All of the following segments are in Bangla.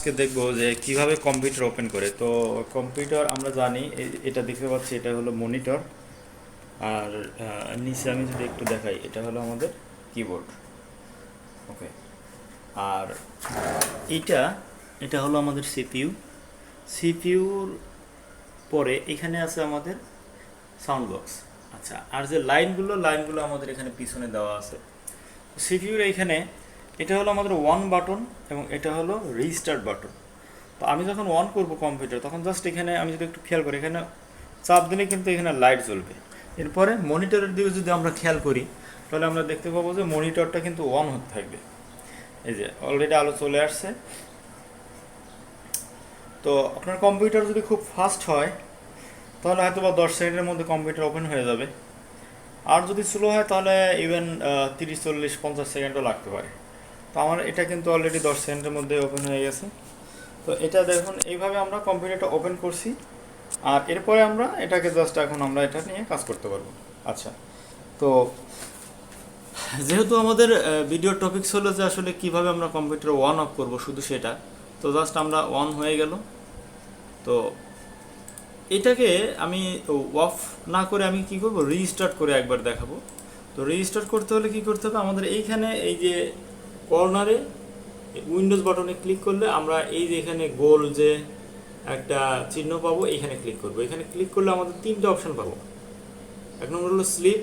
আজকে দেখব যে কীভাবে কম্পিউটার ওপেন করে। তো কম্পিউটার আমরা জানি এটা দেখতে পাচ্ছি, এটা হলো মনিটর আর নিচে আমি যদি একটু দেখাই, এটা হলো আমাদের কিবোর্ড ওকে আর এটা এটা হলো আমাদের সিপিইউ সিপিইউর পরে এখানে আছে আমাদের সাউন্ড বক্স আচ্ছা আর যে লাইনগুলো লাইনগুলো আমাদের এখানে পিছনে দেওয়া আছে। সিপিইউর এইখানে এটা হলো আমাদের ওয়ান বাটন এবং এটা হলো রিস্টার্ট বাটন তো আমি যখন অন করব কম্পিউটার তখন জাস্ট এখানে আমি যদি একটু খেয়াল করি, এখানে চাপ দিলে কিন্তু এখানে লাইট জ্বলবে। এরপরে মনিটরের দিকে যদি আমরা খেয়াল করি, তাহলে আমরা দেখতে পাবো যে মনিটরটা কিন্তু অন হতে থাকবে। এই যে অলরেডি আলো চলে আসছে। তো আপনার কম্পিউটার যদি খুব ফাস্ট হয়, তাহলে হয়তো বা দশ সেকেন্ডের মধ্যে কম্পিউটার ওপেন হয়ে যাবে। আর যদি স্লো হয়, তাহলে ইভেন তিরিশ, চল্লিশ, পঞ্চাশ সেকেন্ডও লাগতে পারে। তো আমার এটা কিন্তু অলরেডি দশ সেকেন্ডের মধ্যে ওপেন হয়ে গেছে। তো এটা দেখুন, এইভাবে আমরা কম্পিউটারটা ওপেন করছি। আর এরপরে আমরা এটাকে জাস্ট এখন আমরা এটা নিয়ে কাজ করতে পারব। আচ্ছা তো যেহেতু আমাদের ভিডিও টপিকস হলো যে আসলে কীভাবে আমরা কম্পিউটার অন অফ করব শুধু সেটা, তো জাস্ট আমরা অন হয়ে গেল। তো এটাকে আমি অফ না করে আমি কি করব? রিস্টার্ট করে একবার দেখাবো। তো রেজিস্টার করতে হলে কি করতে হবে? আমাদের এইখানে এই যে কর্নারে, উইন্ডোজ বাটনে ক্লিক করলে আমরা এই যে এখানে গোল যে একটা চিহ্ন পাবো, এখানে ক্লিক করব। এখানে ক্লিক করলে আমাদের তিনটে অপশন পাবো। এক নম্বর হলো স্লিপ,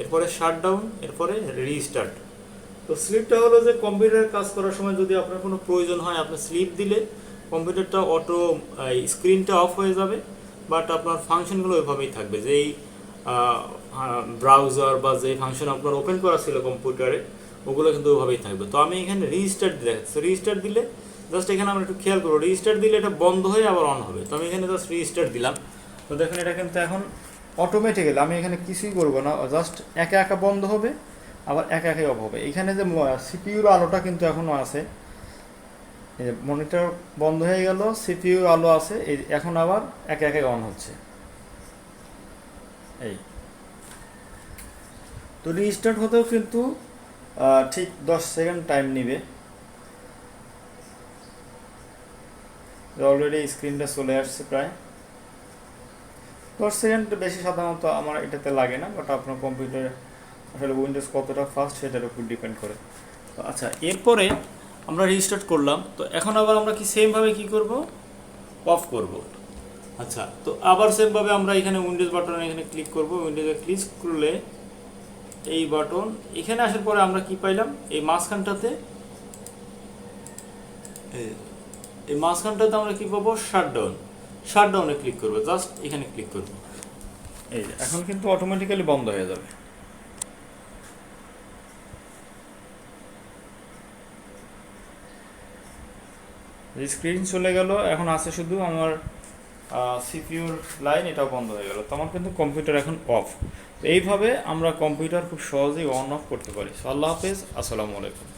এরপরে শাট ডাউন এরপরে রিস্টার্ট। তো স্লিপটা হলো যে কম্পিউটার কাজ করার সময় যদি আপনার কোনো প্রয়োজন হয়, আপনি স্লিপ দিলে কম্পিউটারটা অটো স্ক্রিনটা অফ হয়ে যাবে, বাট আপনার ফাংশনগুলো ওইভাবেই থাকবে। যেই ব্রাউজার বা যে ফাংশন আপনার ওপেন করা ছিল কম্পিউটারে ওগুলো কিন্তু ওইভাবেই থাকবে। তো আমি এখানে দিয়ে দেখাচ্ছি। রিস্টার্ট দিলে জাস্ট এখানে আমরা একটু খেয়াল করব। রিস্টার্ট দিলে এটা বন্ধ হয়ে আবার অন হবে। তো আমি এখানে জাস্ট রিস্টার্ট দিলাম। তো দেখুন, এটা কিন্তু এখন অটোমেটিক্যালি আমি এখানে কিছুই করব না। জাস্ট একা একা বন্ধ হবে, আবার একা একাই অফ হবে। এখানে যে সিপিইউর আলোটা কিন্তু এখনও আছে। মনিটর বন্ধ হয়ে গেল সিপিইউ আলো আছে, এই এখন আবার একে একে অন হচ্ছে। এই। তো রিস্টার্ট হতেও কিন্তু ঠিক দশ সেকেন্ড টাইম নিবে। অলরেডি স্ক্রিনটা চলে আসছে প্রায়। দশ সেকেন্ড বেশি সাধারণত আমার এটাতে লাগে না বাট আপনার কম্পিউটারে আসলে উইন্ডোজ কতটা ফাস্ট সেটার উপর ডিপেন্ড করে। তো আচ্ছা এরপরে আমরা রিস্টার্ট করলাম। তো এখন আবার আমরা কি সেমভাবে কি করব? অফ করব। আচ্ছা তো আবার সেমভাবে আমরা এখানে উইন্ডোজ বাটন এখানে ক্লিক করব। উইন্ডোজে ক্লিক করলে এই বাটন এখানে আসার পরে আমরা কি পাইলাম? এই মাঝখানটাতে এই- এই মাঝখানটাতে আমরা কি পাবো? শাটডাউন শাটডাউনে ক্লিক করব। জাস্ট এখানে ক্লিক করব। এই এখন কিন্তু অটোমেটিক্যালি বন্ধ হয়ে যাবে। স্ক্রিন চলে গেল। এখন আছে শুধু আমার সিপিউর লাইন এটাও বন্ধ হয়ে গেল। তোমার কিন্তু কম্পিউটার এখন অফ এইভাবে আমরা কম্পিউটার খুব সহজেই অন অফ করতে পারি। সো আল্লাহ হাফেজ, আসসালামু আলাইকুম।